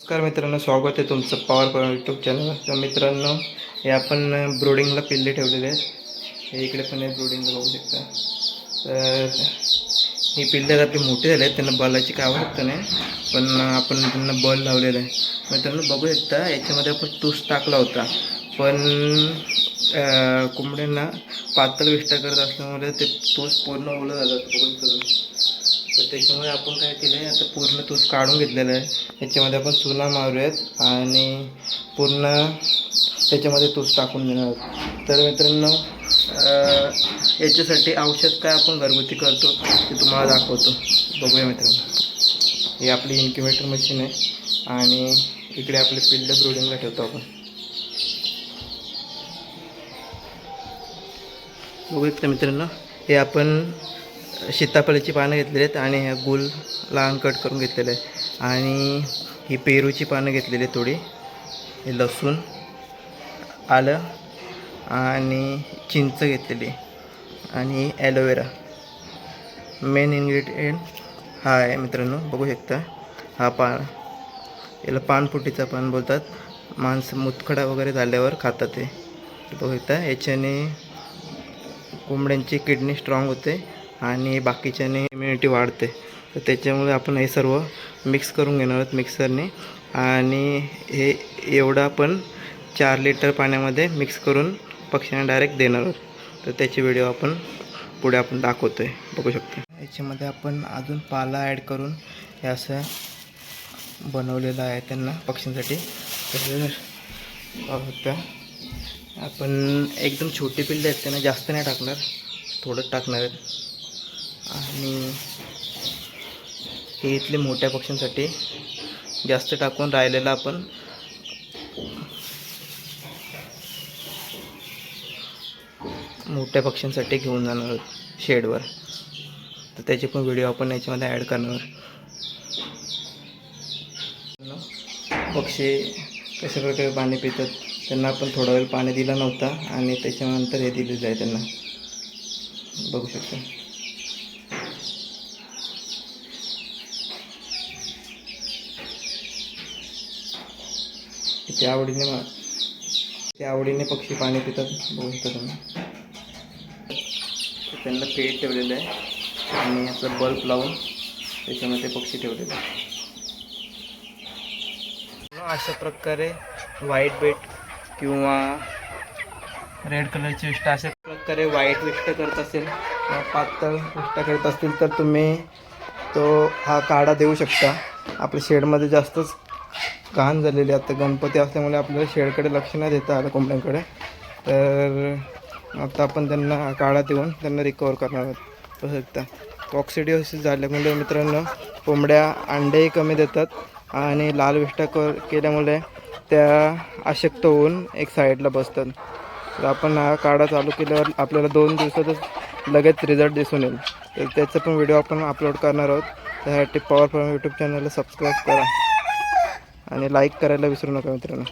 नमस्कार मित्रांनो स्वागत आहे तुमचं पॉवर पॉवर यूट्यूब चॅनल तर मित्रांनो हे आपण ब्रोडिंगला पिल्ले ठेवलेले आहेत. हे इकडे पण आहे ब्रोडिंगला बघू शकता. तर ही पिल्ले आता आपली मोठी झाले आहेत त्यांना बलाची काय आवडत नाही पण आपण त्यांना बल लावलेला आहे. मित्रांनो बघू शकता याच्यामध्ये आपण तूस टाकला होता. पण कोंबड्यांना पातळ विष्टा करत असल्यामुळे ते तूस पूर्ण ओलं झालं बघून करून त्याच्यामुळे आपण काय केलं आहे आता पूर्ण तूस काढून घेतलेलं आहे. याच्यामध्ये आपण चुना मारूयात आणि पूर्ण त्याच्यामध्ये तूस टाकून देणार तर मित्रांनो याच्यासाठी औषध काय आपण घरगुती करतो ते तुम्हाला दाखवतो. बघूया मित्रांनो. ही आपली इन्क्युबेटर मशीन आहे आणि इकडे आपले पिल्लं ब्रोडिंगला ठेवतो आपण. बघू शकता मित्रांनो हे आपण सीताफळाची पानं घेतलेली आहेत आणि ह्या गुल लहान कट करून घेतलेलं आहे. आणि ही पेरूची पानं घेतलेली आहेत थोडी. हे लसूण आलं आणि चिंच घेतलेली आणि ॲलोवेरा मेन इन्ग्रेडियंट हा आहे मित्रांनो बघू शकता. हा पान याला पानफुटीचा पान बोलतात. माणसं मुतखडा वगैरे झाल्यावर खातात ते. बघू शकता याच्याने कोंबड्यांची किडनी स्ट्रॉंग होते. आणि बाकीच्याने इम्युनिटी वाढते. तर त्याच्यामुळे आपण हे सर्व मिक्स करून घेणार आहोत मिक्सरने आणि हे एवढं आपण चार लिटर पाण्यामध्ये मिक्स करून पक्ष्यांना डायरेक्ट देणार आहोत. तर त्याची व्हिडिओ आपण पुढे आपण दाखवतो आहे बघू शकतो. याच्यामध्ये आपण अजून पाला ॲड करून हे असं बनवलेलं आहे त्यांना पक्ष्यांसाठी. तर आपण एकदम छोटे पिल्ले आहेत त्यांना जास्त नाही टाकणार. थोडंच टाकणार आहेत. आणि हे इथले मोठ्या पक्ष्यांसाठी जास्त टाकून राहिलेलं आपण मोठ्या पक्ष्यांसाठी घेऊन जाणार आहोत शेडवर. तर त्याचे पण व्हिडिओ आपण याच्यामध्ये ॲड करणार पक्षी कशा प्रकारे पाणी पितात त्यांना आपण थोडा वेळ पाणी दिला नव्हता आणि त्याच्यानंतर हे दिलेलं आहे त्यांना. बघू शकता. किती आवडीने मा ते आवडीने पक्षी पाणी पितात बघू शकता तुम्ही तर त्यांना पेट ठेवलेलं आहे आणि असं बल्ब लावून त्याच्यामध्ये पक्षी ठेवलेले आहे अशा प्रकारे व्हाईट बेट किंवा रेड कलरची विष्टा अशा प्रकारे व्हाईट विष्ट करत असेल किंवा पातळ विष्टा करत असतील तर तुम्ही तो हा काढा देऊ शकता. आपल्या शेडमध्ये जास्तच घाण झालेली आता गणपती असल्यामुळे आपल्याला शेडकडे लक्ष नाही देता आलं कोंबड्यांकडे. तर आता आपण त्यांना काळात येऊन त्यांना रिकवर करणार आहोत. बघू शकता ऑक्सिडिओसिस झाल्यामुळे मित्रांनो कोंबड्या अंडेही कमी देतात आणि लाल विष्टा कर केल्यामुळे त्या अशक्त होऊन एक साईडला बसतात. तर आपण हा काढा चालू केल्यावर आपल्याला दोन दिवसातच लगेच रिझल्ट दिसून येईल. तर त्याचा पण व्हिडिओ आपण अपलोड करणार आहोत. त्यासाठी पॉवर यूट्यूब चॅनलला सबस्क्राईब करा. आणि लाईक करायला विसरू नका मित्रांनो.